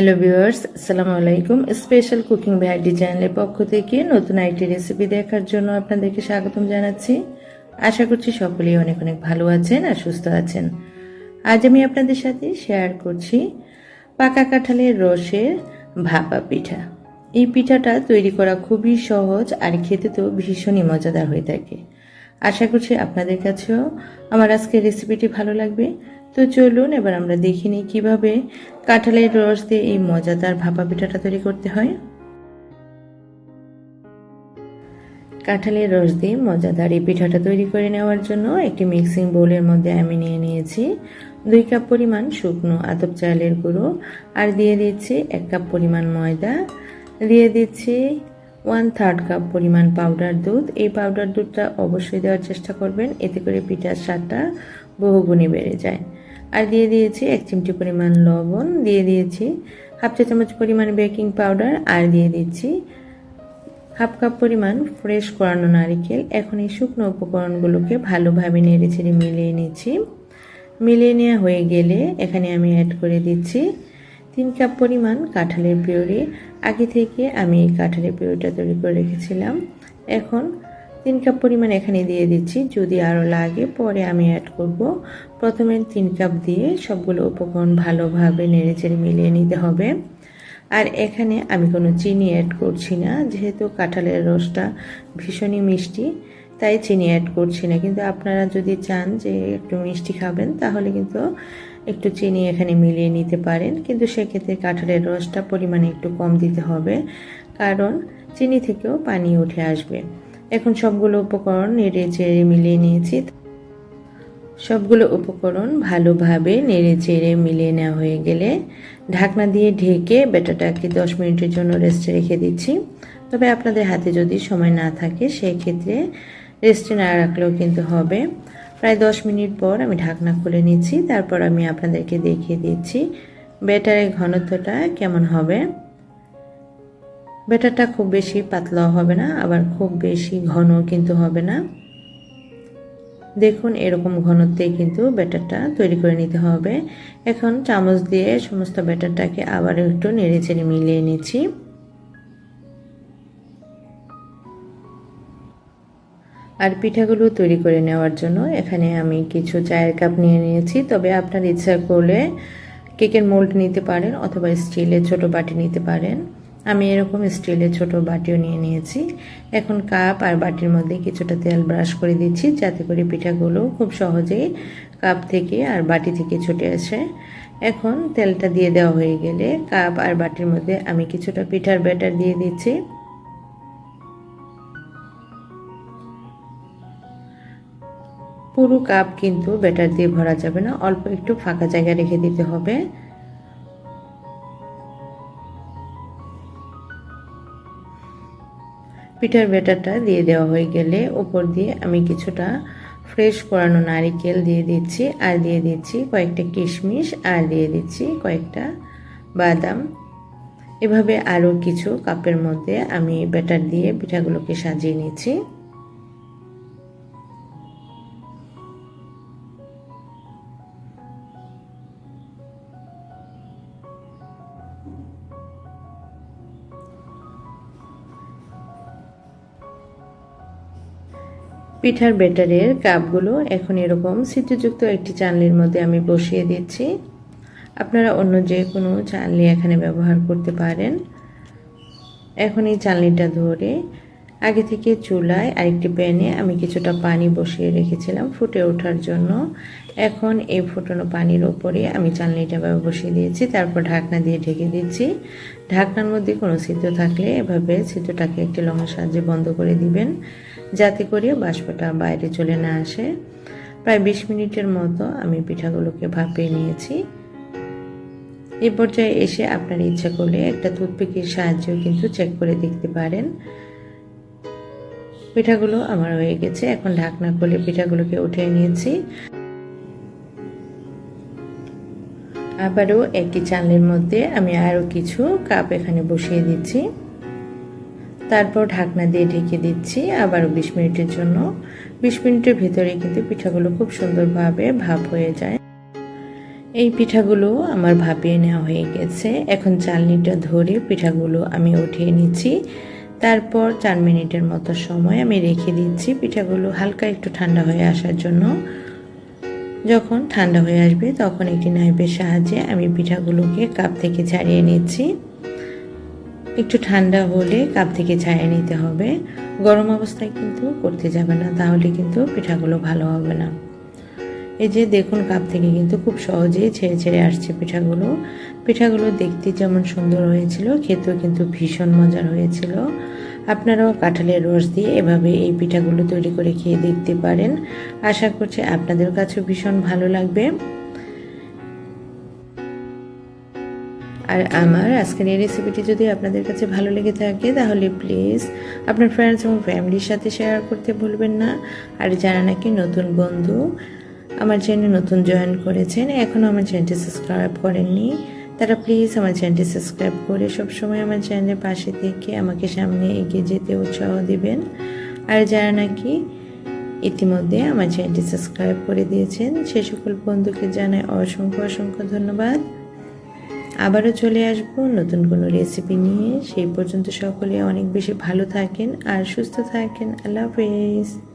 Hello viewers আসসালামু আলাইকুম special cooking variety চ্যানেলের পক্ষ থেকে নতুন আরেকটি রেসিপি দেখার জন্য আপনাদেরকে স্বাগতম জানাচ্ছি। আশা করছি সকলেই অনেক অনেক ভালো আছেন আর সুস্থ আছেন। আজ আমি আপনাদের সাথে শেয়ার করছি পাকা কাঁঠালের রসের ভাপা পিঠা। এই পিঠাটা তৈরি করা খুবই সহজ আর খেতে তো ভীষণই মজাদার হয়ে থাকে। আশা করছি আপনাদের কাছেও আমার আজকের রেসিপিটি ভালো লাগবে। তো চলুন, এবার আমরা দেখে নিই কীভাবে কাঁঠালের রস দিয়ে এই মজাদার ভাপা পিঠাটা তৈরি করতে হয়। কাঁঠালের রস দিয়ে মজাদার এই পিঠাটা তৈরি করে নেওয়ার জন্য একটি মিক্সিং বোলের মধ্যে আমি নিয়ে নিয়েছি দুই কাপ পরিমাণ শুকনো আতপ চালের গুঁড়ো আর দিয়ে দিচ্ছি এক কাপ পরিমাণ ময়দা। দিয়ে দিচ্ছি ওয়ান থার্ড কাপ পরিমাণ পাউডার দুধ। এই পাউডার দুধটা অবশ্যই দেওয়ার চেষ্টা করবেন। এতে করে পিঠার স্বাদটা বহুগুণে বেড়ে যায়। আর দিয়ে দিয়েছি এক চিমটি পরিমাণ লবণ। দিয়ে দিয়েছি হাফ চা চামচ পরিমাণ বেকিং পাউডার আর দিয়ে দিচ্ছি হাফ কাপ পরিমাণ ফ্রেশ করানো নারিকেল। এখন এই শুকনো উপকরণগুলোকে ভালোভাবে নেড়ে ছেড়ে মিলিয়ে নিচ্ছি। মিলিয়ে নেওয়া হয়ে গেলে এখানে আমি অ্যাড করে দিচ্ছি তিন কাপ পরিমাণ কাঁঠালের পিউরি। আগে থেকে আমি এই কাঁঠালের পিউরিটা তৈরি করে রেখেছিলাম। এখন তিন কাপ পরিমাণ এখানে দিয়ে দিচ্ছি। যদি আরও লাগে, পরে আমি অ্যাড করব। প্রথমে তিন কাপ দিয়ে সবগুলো উপকরণ ভালোভাবে নেড়ে চেড়ে মিলিয়ে নিতে হবে। আর এখানে আমি কোনো চিনি অ্যাড করছি না, যেহেতু কাঁঠালের রসটা ভীষণই মিষ্টি, তাই চিনি অ্যাড করছি না। কিন্তু আপনারা যদি চান যে একটু মিষ্টি খাবেন, তাহলে কিন্তু একটু চিনি এখানে মিলিয়ে নিতে পারেন, কিন্তু সেক্ষেত্রে কাঁঠালের রসটা পরিমাণে একটু কম দিতে হবে, কারণ চিনি থেকেও পানি উঠে আসবে। এখন সবগুলো উপকরণ নেড়ে চেড়ে মিলিয়ে নিয়েছি। সবগুলো উপকরণ ভালোভাবে নেড়ে চেড়ে মিলিয়ে নেওয়া হয়ে গেলে ঢাকনা দিয়ে ঢেকে ব্যাটাটাকে দশ মিনিটের জন্য রেস্টে রেখে দিচ্ছি। তবে আপনাদের হাতে যদি সময় না থাকে সেই ক্ষেত্রে রেস্টে না রাখলেও কিন্তু হবে। প্রায় দশ মিনিট পর আমি ঢাকনা খুলে নিচ্ছি, তারপর আমি আপনাদেরকে দেখিয়ে দিচ্ছি ব্যাটারের ঘনত্বটা কেমন হবে। ব্যাটারটা খুব বেশি পাতলাও হবে না, আবার খুব বেশি ঘন কিন্তু হবে না। দেখুন, এরকম ঘনত্বে কিন্তু ব্যাটারটা তৈরি করে নিতে হবে। এখন চামচ দিয়ে সমস্ত ব্যাটারটাকে আবার একটু নেড়ে চেড়ে মিলিয়ে নিচ্ছি। আর পিঠাগুলো তৈরি করে নেওয়ার জন্য এখানে আমি কিছু চায়ের কাপ নিয়ে নিয়েছি। তবে আপনার ইচ্ছা করলে কেকের মোল্ড নিতে পারেন অথবা স্টিলের ছোট বাটি নিতে পারেন। আমি এরকম স্টিলের ছোট বাটিও নিয়ে নিয়েছি। এখন কাপ আর বাটির মধ্যে কিছুটা তেল ব্রাশ করে দিচ্ছি যাতে করে পিঠাগুলো খুব সহজেই কাপ থেকে আর বাটি থেকে ছুটে আসে। এখন তেলটা দিয়ে দেওয়া হয়ে গেলে কাপ আর বাটির মধ্যে আমি কিছুটা পিঠার ব্যাটার দিয়ে দিচ্ছি। পুরো কাপ কিন্তু ব্যাটার দিয়ে ভরা যাবে না। অল্প একটু ফাঁকা জায়গা রেখে দিতে হবে। পিঠার ব্যাটারটা দিয়ে দেওয়া হয়ে গেলে উপর দিয়ে আমি কিছুটা ফ্রেশ করানো নারিকেল দিয়ে দিচ্ছি, আর দিয়ে দিচ্ছি কয়েকটা কিশমিশ, আর দিয়ে দিচ্ছি কয়েকটা বাদাম। এভাবে আরও কিছু কাপের মধ্যে আমি ব্যাটার দিয়ে পিঠাগুলোকে সাজিয়ে নিচ্ছি। পিঠার ব্যাটারের কাপগুলো এখন এরকম ছিদ্রযুক্ত একটি চানলির মধ্যে আমি বসিয়ে দিচ্ছি। আপনারা অন্য যে কোনো চানলি এখানে ব্যবহার করতে পারেন। এখন এই চালনিটা ধরে আগে থেকে চুলায় আরেকটি প্যানে আমি কিছুটা পানি বসিয়ে রেখেছিলাম ফুটে ওঠার জন্য। এখন এই ফুটানো পানির ওপরে আমি চালনিটা বসিয়ে দিয়েছি, তারপর ঢাকনা দিয়ে ঢেকে দিচ্ছি। ঢাকনার মধ্যে কোনো ছিদ্র থাকলে এভাবে ছিদ্রটাকে একটি লঙ্কার সাহায্যে বন্ধ করে দিবেন, যাতে করে বাষ্পটা বাইরে চলে না আসে। প্রায় বিশ মিনিটের মতো আমি পিঠাগুলোকে ভাপিয়ে নিয়েছি। এই পর্যায়ে এসে আপনার ইচ্ছা করলে একটা টুথপিকের সাহায্যেও কিন্তু চেক করে দেখতে পারেন। পিঠাগুলো আমার হয়ে গেছে। এখন ঢাকনা খুলে পিঠাগুলোকে উঠিয়ে নিয়েছি। আবারও একই চালের মধ্যে আমি আরও কিছু কাপ এখানে বসিয়ে দিচ্ছি। তারপর ঢাকনা দিয়ে ঢেকে দিচ্ছি আবারও বিশ মিনিটের জন্য। বিশ মিনিটের ভিতরে কিন্তু পিঠাগুলো খুব সুন্দরভাবে ভাপ হয়ে যায়। এই পিঠাগুলো আমার ভাপিয়ে নেওয়া হয়ে গেছে। এখন চালনিটা ধরে পিঠাগুলো আমি উঠিয়ে নিচ্ছি। তারপর চার মিনিটের মতো সময় আমি রেখে দিচ্ছি। পিঠাগুলো হালকা একটু ঠান্ডা হয়ে আসার জন্য। যখন ঠান্ডা হয়ে আসবে, তখন একটি নাইফের সাহায্যে আমি পিঠাগুলোকে কাপ থেকে ছাড়িয়ে নিচ্ছি। একটু ঠান্ডা হলে কাপ থেকে ছাড়িয়ে নিতে হবে। গরম অবস্থায় কিন্তু করতে যাবে না, তাহলে কিন্তু পিঠাগুলো ভালো হবে না। এই যে দেখুন কাপ থেকে কিন্তু খুব সহজেই ছেড়ে ছেড়ে আসছে পিঠাগুলো। পিঠাগুলো দেখতে যেমন সুন্দর হয়েছিল, খেতেও কিন্তু ভীষণ মজার হয়েছিল। আপনারাও কাঁঠালের রস দিয়ে এভাবে এই পিঠাগুলো তৈরি করে খেয়ে দেখতে পারেন। আশা করছি আপনাদের কাছেও ভীষণ ভালো লাগবে। আর আমার আজকের এই রেসিপিটি যদি আপনাদের কাছে ভালো লেগে থাকে, তাহলে প্লিজ আপনার ফ্রেন্ডস এবং ফ্যামিলির সাথে শেয়ার করতে ভুলবেন না। আর যারা নাকি নতুন বন্ধু আমার চ্যানেল নতুন জয়েন করেছেন এখনও আমার চ্যানেলটি সাবস্ক্রাইব করেননি, তারা প্লিজ আমার চ্যানেলটি সাবস্ক্রাইব করে সবসময় আমার চ্যানেলের পাশে থেকে আমাকে সামনে এগিয়ে যেতে উৎসাহ দিবেন। আর যারা নাকি ইতিমধ্যে আমার চ্যানেলটি সাবস্ক্রাইব করে দিয়েছেন, সে সকল বন্ধুকে জানাই অসংখ্য অসংখ্য ধন্যবাদ। আবারও চলে আসব নতুন কোনো রেসিপি নিয়ে। সেই পর্যন্ত সকলে অনেক বেশি ভালো থাকেন আর সুস্থ থাকেন। আল্লাহ হাফেজ।